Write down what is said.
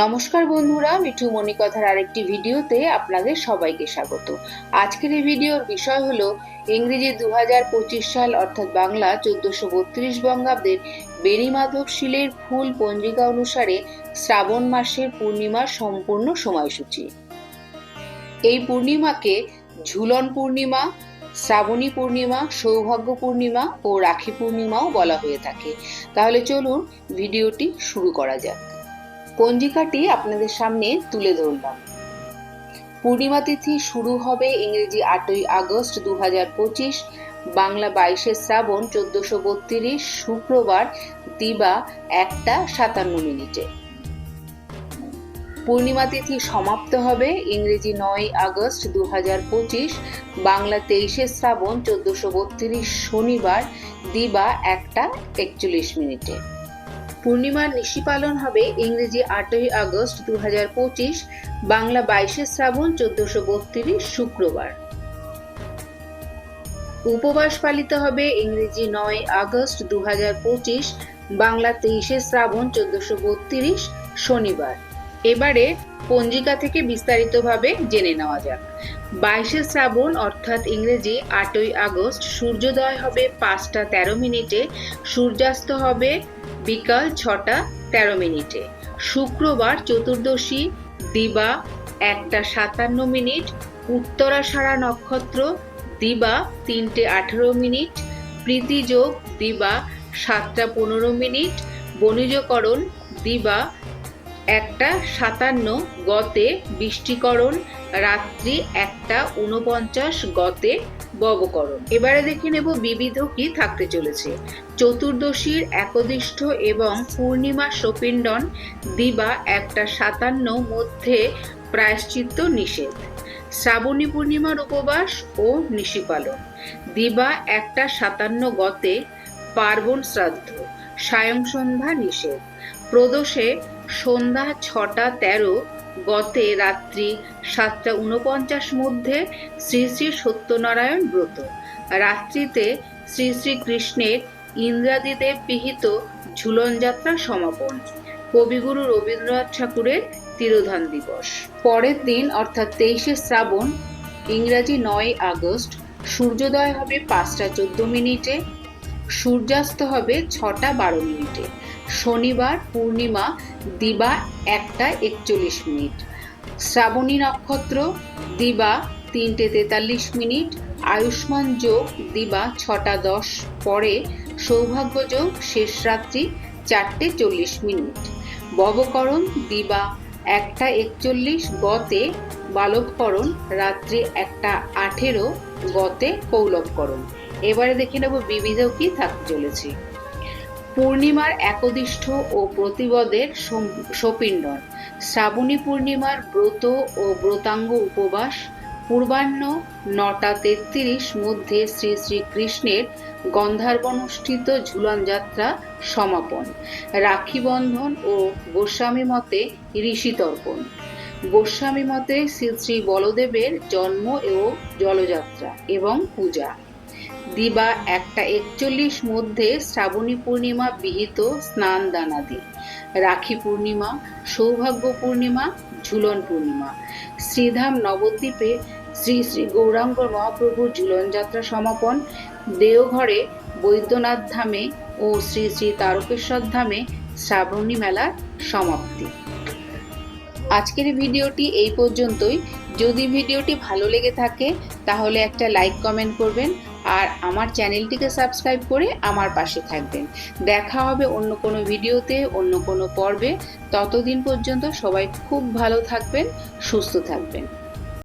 নমস্কার বন্ধুরা, মিঠু মণিকথার আরেকটি ভিডিওতে আপনাদের সবাইকে স্বাগত। আজকের এই ভিডিওর বিষয় হলো ইংরেজি দু পঁচিশ সাল অর্থাৎ বাংলা চোদ্দশো বত্রিশ বঙ্গাব্দের বেণীমাধব শিলের ফুল পঞ্জিকা অনুসারে শ্রাবণ মাসের পূর্ণিমার সম্পূর্ণ সময়সূচি। এই পূর্ণিমাকে ঝুলন পূর্ণিমা, শ্রাবণী পূর্ণিমা, সৌভাগ্য পূর্ণিমা ও রাখি পূর্ণিমাও বলা হয়ে থাকে। তাহলে চলুন ভিডিওটি শুরু করা যাক। পঞ্জিকাটি আপনাদের সামনে তুলে ধরলাম। পূর্ণিমা তিথি শুরু হবে ইংরেজি আটই আগস্ট দু পঁচিশ, বাংলা বাইশে শ্রাবণ চোদ্দশো বত্রিশ, শুক্রবার দিবা একটা সাতান্ন মিনিটে। পূর্ণিমা তিথি সমাপ্ত হবে ইংরেজি নয় আগস্ট দু পঁচিশ, বাংলা তেইশে শ্রাবণ চোদ্দশো বত্রিশ শনিবার দিবা একটা একচল্লিশ মিনিটে। পূর্ণিমার নিশি পালন হবে ইংরেজি আটই আগস্ট দু হাজার পঁচিশ, বাংলা বাইশে শ্রাবণ চোদ্দশো বত্রিশ শুক্রবার। উপবাস পালিত হবে ইংরেজি নয় আগস্ট দু হাজার পঁচিশ, বাংলা তেইশে শ্রাবণ চোদ্দশো বত্রিশ শনিবার। এবারে পঞ্জিকা থেকে বিস্তারিতভাবে জেনে নেওয়া যাক। বাইশে শ্রাবণ, অর্থাৎ ইংরেজি আটই আগস্ট, সূর্যোদয় হবে পাঁচটা তেরো মিনিটে, সূর্যাস্ত হবে বিকাল ছটা তেরো মিনিটে। শুক্রবার চতুর্দশী, দিবা একটা সাতান্ন মিনিট, উত্তরাষাঢ়া নক্ষত্র, দিবা তিনটে আঠেরো মিনিট প্রীতিযোগ দিবা সাতটা পনেরো মিনিট, বণিজকরণ, দিবা একটা সাতান্ন গতে বৃষ্টিকরণ, রাত্রি একটা উনপঞ্চাশ গতে ববকরণ। এবারে দেখে নেব বিবিধ কি থাকতে চলেছে। চতুর্দশীর একদিষ্ঠ এবং পূর্ণিমা সপিণ্ডন দিবা একটা সাতান্ন মধ্যে প্রায়শ্চিত্ত নিষেধ। শ্রাবণী পূর্ণিমার উপবাস ও নিশিপালন। দিবা একটা সাতান্ন গতে পার্বণ শ্রাদ্ধ সায়ং সন্ধ্যা নিষেধ। প্রদোষে সন্ধ্যা ছটা তেরো গতে রাত্রি সাতটা উনপঞ্চাশ মধ্যে শ্রী শ্রী সত্যনারায়ণ ব্রত। রাত্রিতে শ্রী শ্রী কৃষ্ণের ইন্দ্রাদিদেব বিহিত ঝুলনযাত্রা সমাপন। কবিগুরু রবীন্দ্রনাথ ঠাকুরের তিরোধান দিবস। পরের দিন, অর্থাৎ তেইশে শ্রাবণ, ইংরাজি নয় আগস্ট, সূর্যোদয় হবে পাঁচটা চোদ্দ মিনিটে। সূর্যাস্ত হবে ছটা বারো মিনিটে। শনিবার পূর্ণিমা, দিবা একটা একচল্লিশ মিনিট। শ্রাবণী নক্ষত্র, দিবা তিনটে তেতাল্লিশ মিনিট। আয়ুষ্মান যোগ, দিবা ছটা দশ। পরে সৌভাগ্য যোগ, শেষ রাত্রি চারটে চল্লিশ মিনিট। ববকরণ দিবা একটা একচল্লিশ, গতে বালককরণ, রাত্রি একটা আঠেরো, গতে কৌলভকরণ এবারে দেখে নেব বিবিধ কি থাকতে চলেছে। পূর্ণিমার একদিষ্ঠ ও প্রতিবদের সপিণ্ডন শ্রাবণী পূর্ণিমার ব্রত ও ব্রতাঙ্গ উপবাস। পূর্বাহ্ন নটা তেত্রিশ মধ্যে শ্রী শ্রী কৃষ্ণের গন্ধার্বনুষ্ঠিত ঝুলন যাত্রা সমাপন। রাখি বন্ধন ও গোস্বামী মতে ঋষি তর্পণ গোস্বামী মতে শ্রী শ্রী বলদেবের জন্ম ও জলযাত্রা এবং পূজা। দিবা একটা একচল্লিশ মধ্যে শ্রাবণী পূর্ণিমা বিহিত স্নান দানাদি রাখি পূর্ণিমা, সৌভাগ্য পূর্ণিমা, ঝুলন পূর্ণিমা। শ্রীধাম নবদ্বীপে শ্রী শ্রী গৌরাঙ্গ মহাপ্রভুর ঝুলন যাত্রা সমাপন। দেওঘরে বৈদ্যনাথ ধামে ও শ্রী শ্রী তারকেশ্বর ধামে শ্রাবণী মেলার সমাপ্তি। আজকের ভিডিওটি এই পর্যন্তই। যদি ভিডিওটি ভালো লেগে থাকে, তাহলে একটা লাইক কমেন্ট করবেন। আর আমার চ্যানেলটিকে সাবস্ক্রাইব করে আমার পাশে থাকবেন। দেখা হবে অন্য কোনো ভিডিওতে, অন্য কোনো পর্বে। ততদিন পর্যন্ত সবাই খুব ভালো থাকবেন, সুস্থ থাকবেন।